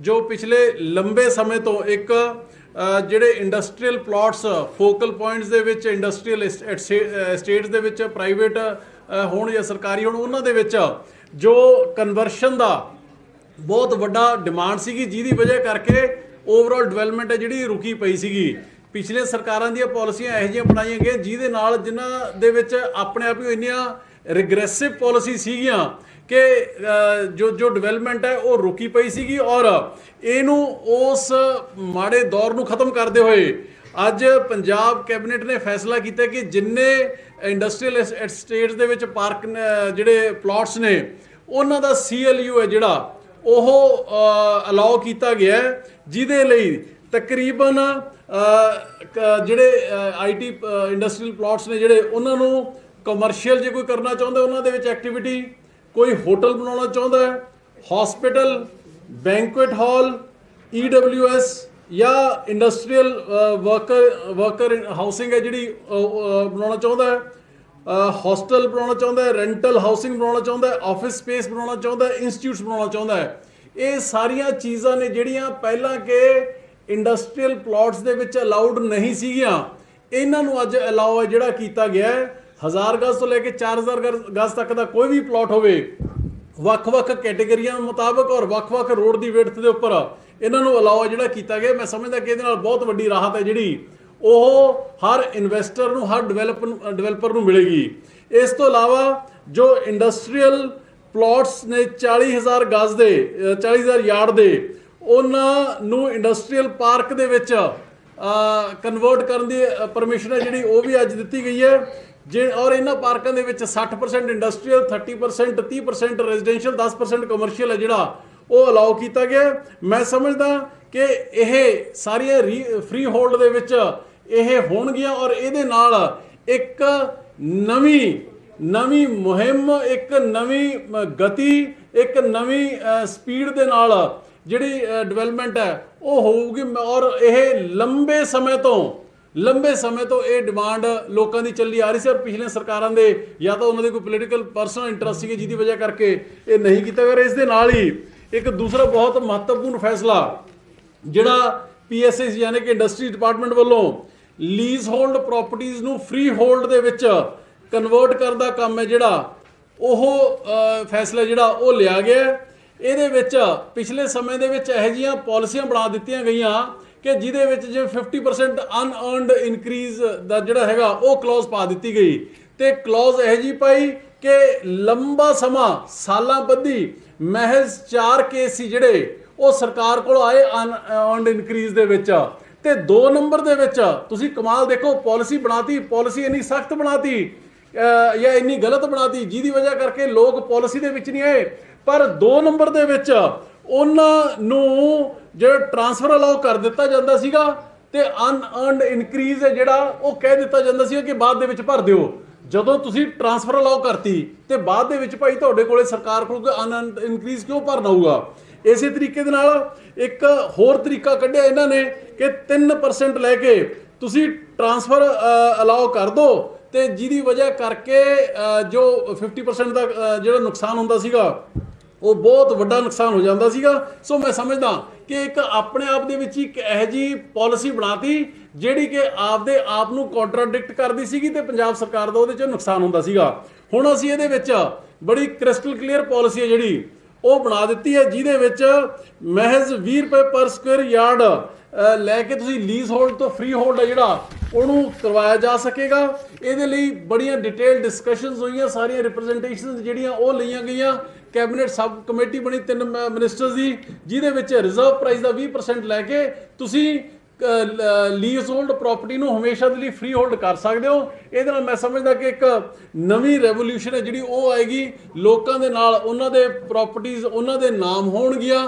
ਜੋ ਪਿਛਲੇ ਲੰਬੇ ਸਮੇਂ ਤੋਂ ਇੱਕ ਜਿਹੜੇ ਇੰਡਸਟਰੀਅਲ ਪਲਾਟਸ ਫੋਕਲ ਪੁਆਇੰਟਸ ਦੇ ਵਿੱਚ ਇੰਡਸਟਰੀਅਲ ਸਟੇਟਸ ਦੇ ਵਿੱਚ ਪ੍ਰਾਈਵੇਟ ਹੋਣ ਜਾਂ ਸਰਕਾਰੀ ਹੋਣ, ਉਹਨਾਂ ਦੇ ਵਿੱਚ ਜੋ ਕਨਵਰਸ਼ਨ ਦਾ ਬਹੁਤ ਵੱਡਾ ਡਿਮਾਂਡ ਸੀਗੀ, ਜਿਹਦੀ ਵਜ੍ਹਾ ਕਰਕੇ ਓਵਰਆਲ ਡਿਵੈਲਪਮੈਂਟ ਹੈ ਜਿਹੜੀ ਰੁਕੀ ਪਈ ਸੀਗੀ। ਪਿਛਲੇ ਸਰਕਾਰਾਂ ਦੀਆਂ ਪਾਲਿਸੀਆਂ ਇਹੋ ਜਿਹੀਆਂ ਬਣਾਈਆਂ ਗਈਆਂ, ਜਿਹਦੇ ਨਾਲ ਜਿਨ੍ਹਾਂ ਦੇ ਵਿੱਚ ਆਪਣੇ ਆਪ ਹੀ ਇੰਨੀਆਂ ਰਿਗਰੈਸਿਵ ਪਾਲਿਸੀ ਸੀਗੀਆਂ ਕਿ ਜੋ ਜੋ ਡਿਵੈਲਪਮੈਂਟ ਹੈ ਉਹ ਰੁਕੀ ਪਈ ਸੀਗੀ ਔਰ ਇਹਨੂੰ ਉਸ ਮਾੜੇ ਦੌਰ ਨੂੰ ਖਤਮ ਕਰਦੇ ਹੋਏ ਅੱਜ ਪੰਜਾਬ ਕੈਬਨਿਟ ਨੇ ਫੈਸਲਾ ਕੀਤਾ ਕਿ ਜਿੰਨੇ ਇੰਡਸਟਰੀਅਲ ਸਟੇਟਸ ਦੇ ਵਿੱਚ ਪਾਰਕ ਜਿਹੜੇ ਪਲਾਟਸ ਨੇ ਉਹਨਾਂ ਦਾ ਸੀਐਲਯੂ ਹੈ ਜਿਹੜਾ ਉਹ ਅਲਾਉ ਕੀਤਾ ਗਿਆ ਜਿਹਦੇ ਲਈ ਤਕਰੀਬਨ ਅ, ਕ- ਜਿਹੜੇ ਆਈਟੀ ਇੰਡਸਟਰੀਅਲ ਪਲਾਟਸ ਨੇ ਜਿਹੜੇ ਉਹਨਾਂ ਨੂੰ ਕਮਰਸ਼ੀਅਲ ਜੇ ਕੋਈ ਕਰਨਾ ਚਾਹੁੰਦਾ, ਉਹਨਾਂ ਦੇ ਵਿੱਚ ਐਕਟੀਵਿਟੀ ਕੋਈ ਹੋਟਲ ਬਣਾਉਣਾ ਚਾਹੁੰਦਾ ਹੈ ਹਸਪੀਟਲ ਬੈਂਕੁਏਟ ਹਾਲ ਈਡਬਲਯੂਐਸ ਜਾਂ ਇੰਡਸਟਰੀਅਲ ਵਰਕਰ ਵਰਕਰ ਹਾਊਸਿੰਗ ਹੈ ਜਿਹੜੀ ਬਣਾਉਣਾ ਚਾਹੁੰਦਾ ਹੈ। ਹੌਸਟਲ ਬਣਾਉਣਾ ਚਾਹੁੰਦਾ ਹੈ ਰੈਂਟਲ ਹਾਊਸਿੰਗ ਬਣਾਉਣਾ ਚਾਹੁੰਦਾ ਹੈ ਆਫਿਸ ਸਪੇਸ ਬਣਾਉਣਾ ਚਾਹੁੰਦਾ ਹੈ ਇੰਸਟੀਚਿਊਟਸ ਬਣਾਉਣਾ ਚਾਹੁੰਦਾ ਹੈ। ਇਹ ਸਾਰੀਆਂ ਚੀਜ਼ਾਂ ਨੇ ਜਿਹੜੀਆਂ ਪਹਿਲਾਂ ਕਿ ਇੰਡਸਟਰੀਅਲ ਪਲਾਟਸ ਦੇ ਵਿੱਚ ਅਲਾਉਡ ਨਹੀਂ ਸੀਗੀਆਂ। ਇਹਨਾਂ ਨੂੰ ਅੱਜ ਅਲਾਉ ਹੈ ਜਿਹੜਾ ਕੀਤਾ ਗਿਆ ਹੈ। 1000 ਗਜ਼ ਤੋਂ ਲੈ ਕੇ 4000 ਗਜ਼- ਗਜ਼ ਤੱਕ ਦਾ ਕੋਈ ਵੀ ਪਲਾਟ ਹੋਵੇ ਵੱਖ-ਵੱਖ ਕੈਟਾਗਰੀਆਂ ਮੁਤਾਬਕ ਔਰ ਵੱਖ-ਵੱਖ ਰੋਡ ਦੀ ਵਿਡਥ ਦੇ ਉੱਪਰ ਇਹਨਾਂ ਨੂੰ ਅਲਾਉ ਜਿਹੜਾ ਕੀਤਾ ਗਿਆ। ਮੈਂ ਸਮਝਦਾ ਕਿ ਇਹਦੇ ਨਾਲ ਬਹੁਤ ਵੱਡੀ ਰਾਹਤ ਹੈ ਜਿਹੜੀ ਉਹ ਹਰ ਇਨਵੈਸਟਰ ਨੂੰ ਹਰ ਡਿਵੈਲਪਰ ਡਿਵੈਲਪਰ ਨੂੰ ਮਿਲੇਗੀ। ਇਸ ਤੋਂ ਇਲਾਵਾ ਜੋ ਇੰਡਸਟਰੀਅਲ ਪਲਾਟਸ ਨੇ 40000 ਗਜ਼ ਦੇ ਅ, 40000 ਯਾਰਡ ਦੇ ਉਹਨਾਂ ਨੂੰ ਇੰਡਸਟਰੀਅਲ ਪਾਰਕ ਦੇ ਵਿੱਚ ਕਨਵਰਟ ਕਰਨ ਦੀ ਪਰਮਿਸ਼ਨ ਹੈ ਜਿਹੜੀ ਉਹ ਵੀ ਅੱਜ ਦਿੱਤੀ ਗਈ ਹੈ। ਜੇ ਔਰ ਇਹਨਾਂ ਪਾਰਕਾਂ ਦੇ ਵਿੱਚ 60% ਇੰਡਸਟਰੀਅਲ 30% 30% ਰੈਜ਼ੀਡੈਂਸ਼ੀਅਲ 10% ਕਮਰਸ਼ੀਅਲ ਹੈ ਜਿਹੜਾ, ਉਹ ਅਲਾਉ ਕੀਤਾ ਗਿਆ ਮੈਂ ਸਮਝਦਾ ਕਿ ਇਹ ਸਾਰੀਆਂ ਫ੍ਰੀ ਹੋਲਡ ਦੇ ਵਿੱਚ ਇਹ ਹੋਣਗੀਆਂ ਔਰ ਇਹਦੇ ਨਾਲ ਇੱਕ ਨਵੀਂ ਨਵੀਂ ਮੁਹਿੰਮ, ਇੱਕ ਨਵੀਂ ਗਤੀ, ਇੱਕ ਨਵੀਂ ਸਪੀਡ ਦੇ ਨਾਲ ਜਿਹੜੀ ਡਿਵੈਲਪਮੈਂਟ ਹੈ, ਉਹ ਹੋਊਗੀ। ਮ- ਔਰ ਇਹ ਲੰਬੇ ਸਮੇਂ ਤੋਂ ਲੰਬੇ ਸਮੇਂ ਤੋਂ ਇਹ ਡਿਮਾਂਡ ਲੋਕਾਂ ਦੀ ਚੱਲੀ ਆ ਰਹੀ ਸੀ ਔਰ ਪਿਛਲੇ ਸਰਕਾਰਾਂ ਦੇ ਜਾਂ ਤਾਂ ਉਹਨਾਂ ਦੇ ਕੋਈ ਪੋਲੀਟੀਕਲ ਪਰਸਨਲ ਇੰਟਰਸਟ ਸੀਗੇ ਜਿਹਦੀ ਵਜ੍ਹਾ ਕਰਕੇ ਇਹ ਨਹੀਂ ਕੀਤਾ ਗਿਆ ਇਸ ਦੇ ਨਾਲ ਹੀ ਇੱਕ ਦੂਸਰਾ ਬਹੁਤ ਮਹੱਤਵਪੂਰਨ ਫੈਸਲਾ, ਜਿਹੜਾ ਪੀਐਸਏ ਯਾਨੀ ਕਿ ਇੰਡਸਟਰੀ ਡਿਪਾਰਟਮੈਂਟ ਵੱਲੋਂ ਲੀਜ਼ ਹੋਲਡ ਪ੍ਰਾਪਰਟੀਆਂ ਨੂੰ ਫ੍ਰੀ ਹੋਲਡ ਦੇ ਵਿੱਚ ਕਨਵਰਟ ਕਰਨ ਦਾ ਕੰਮ ਹੈ ਜਿਹੜਾ, ਉਹ ਫੈਸਲਾ ਜਿਹੜਾ ਉਹ ਲਿਆ ਗਿਆ ਇਹਦੇ ਵਿੱਚ ਪਿਛਲੇ ਸਮੇਂ ਦੇ ਵਿੱਚ ਇਹੋ ਜਿਹੀਆਂ ਪਾਲਿਸੀਆਂ ਬਣਾ ਦਿੱਤੀਆਂ ਗਈਆਂ ਕਿ ਜਿਹਦੇ ਵਿੱਚ ਜੇ 50% ਅਨਅਰਨਡ ਇਨਕਰੀਜ਼ ਦਾ ਜਿਹੜਾ ਹੈਗਾ, ਉਹ ਕਲੌਜ਼ ਪਾ ਦਿੱਤੀ ਗਈ। ਤੇ ਕਲੌਜ਼ ਇਹੋ ਜਿਹੀ ਪਾਈ ਕਿ ਲੰਬਾ ਸਮਾਂ, ਸਾਲਾਂ ਬੱਧੀ ਮਹਿਜ਼ 4 ਕੇਸ ਸੀ ਜਿਹੜੇ, ਉਹ ਸਰਕਾਰ ਕੋਲ ਆਏ ਅਨਅਰਨਡ ਇਨਕਰੀਜ਼ ਦੇ ਵਿੱਚ। ਤੇ 2 ਨੰਬਰ ਦੇ ਵਿੱਚ, ਤੁਸੀਂ ਕਮਾਲ ਦੇਖੋ ਪਾਲਿਸੀ ਬਣਾਤੀ ਪਾਲਿਸੀ ਇੰਨੀ ਸਖਤ ਬਣਾਤੀ, ਅਹ, ਜਾਂ ਇੰਨੀ ਗਲਤ ਬਣਾਤੀ, ਜਿਹਦੀ ਵਜ੍ਹਾ ਕਰਕੇ ਲੋਕ ਪਾਲਿਸੀ ਦੇ ਵਿੱਚ ਨਹੀਂ ਆਏ। ਪਰ 2 ਨੰਬਰ ਦੇ ਵਿੱਚ ਉਹਨਾਂ ਨੂੰ ਜਿਹੜਾ ਟ੍ਰਾਂਸਫਰ ਅਲਾਉ ਕਰ ਦਿੱਤਾ ਜਾਂਦਾ ਸੀਗਾ ਤੇ ਅਨਅਰਨਡ ਇਨਕਰੀਜ਼ ਹੈ ਜਿਹੜਾ ਉਹ ਕਹਿ ਦਿੱਤਾ ਜਾਂਦਾ ਸੀ ਕਿ ਬਾਅਦ ਦੇ ਵਿੱਚ ਭਰ ਦਿਓ। ਜਦੋਂ ਤੁਸੀਂ ਟ੍ਰਾਂਸਫਰ ਅਲਾਉ ਕਰਤੀ ਤੇ ਬਾਅਦ ਦੇ ਵਿੱਚ ਭਾਈ ਤੁਹਾਡੇ ਕੋਲੇ ਸਰਕਾਰ ਕੋਲ ਕੋਈ ਅਨਅਰਨਡ ਇਨਕਰੀਜ਼ ਕਿਉਂ ਭਰਨਾ ਹੋਊਗਾ? ਇਸੇ ਤਰੀਕੇ ਦੇ ਨਾਲ ਇੱਕ ਹੋਰ ਤਰੀਕਾ ਕੱਢਿਆ ਇਹਨਾਂ ਨੇ ਕਿ 3% ਲੈ ਕੇ ਤੁਸੀਂ ਟ੍ਰਾਂਸਫਰ ਅਲਾਉ ਕਰ ਦਿਓ ਤੇ ਜਿਹਦੀ ਵਜ੍ਹਾ ਕਰਕੇ ਜੋ 50% ਦਾ ਜਿਹੜਾ ਨੁਕਸਾਨ ਹੁੰਦਾ ਸੀਗਾ ਉਹ ਬਹੁਤ ਵੱਡਾ ਨੁਕਸਾਨ ਹੋ ਜਾਂਦਾ ਸੀਗਾ। ਸੋ ਮੈਂ ਸਮਝਦਾ ਕਿ ਇੱਕ ਆਪਣੇ ਆਪ ਦੇ ਵਿੱਚ ਇੱਕ ਇਹੋ ਜੀ ਪਾਲਿਸੀ ਬਣਾਤੀ, ਜਿਹੜੀ ਕਿ ਆਪਦੇ ਆਪ ਨੂੰ ਕੰਟਰਾਡਿਕਟ ਕਰਦੀ ਸੀਗੀ ਤੇ ਪੰਜਾਬ ਸਰਕਾਰ ਦਾ ਉਹਦੇ ਚ ਨੁਕਸਾਨ ਹੁੰਦਾ ਸੀਗਾ। ਹੁਣ ਅਸੀਂ ਇਹਦੇ ਵਿੱਚ ਬੜੀ ਕ੍ਰਿਸਟਲ ਕਲੀਅਰ ਪਾਲਿਸੀ ਹੈ ਜਿਹੜੀ, ਉਹ ਬਣਾ ਦਿੱਤੀ ਹੈ, ਜਿਹਦੇ ਵਿੱਚ ਮਹਿਜ਼ 20 ਰੁਪਏ ਪਰ ਸਕੁਅਰ ਯਾਰਡ ਲੈ ਕੇ ਤੁਸੀਂ ਲੀਜ਼ ਹੋਲਡ ਤੋਂ ਫ੍ਰੀ ਹੋਲਡ ਹੈ ਜਿਹੜਾ, ਉਹਨੂੰ ਕਰਵਾਇਆ ਜਾ ਸਕੇਗਾ। ਇਹਦੇ ਲਈ ਬੜੀਆਂ ਡਿਟੇਲ ਡਿਸਕਸ਼ਨਸ ਹੋਈਆਂ, ਸਾਰੀਆਂ ਰਿਪਰੈਜ਼ੈਂਟੇਸ਼ਨਸ ਜਿਹੜੀਆਂ ਉਹ ਲਈਆਂ ਗਈਆਂ। ਕੈਬਨਿਟ ਸਬ ਕਮੇਟੀ ਬਣੀ ਤਿੰਨ ਮਿਨਿਸਟਰਸ ਦੀ ਜਿਹਦੇ ਵਿੱਚ ਰਿਜ਼ਰਵ ਪ੍ਰਾਈਸ ਦਾ 20% ਲੈ ਕੇ ਤੁਸੀਂ ਲੀਜ਼ ਹੋਲਡ ਪ੍ਰਾਪਰਟੀ ਨੂੰ ਹਮੇਸ਼ਾ ਦੇ ਲਈ ਫ੍ਰੀ ਹੋਲਡ ਕਰ ਸਕਦੇ ਹੋ। ਇਹਦੇ ਨਾਲ ਮੈਂ ਸਮਝਦਾ ਕਿ ਇੱਕ ਨਵੀਂ ਰੈਵੋਲੂਸ਼ਨ ਹੈ ਜਿਹੜੀ ਉਹ ਆਏਗੀ। ਲੋਕਾਂ ਦੇ ਨਾਲ ਉਹਨਾਂ ਦੇ ਪ੍ਰਾਪਰਟੀਆਂ ਉਹਨਾਂ ਦੇ ਨਾਮ ਹੋਣਗੀਆਂ।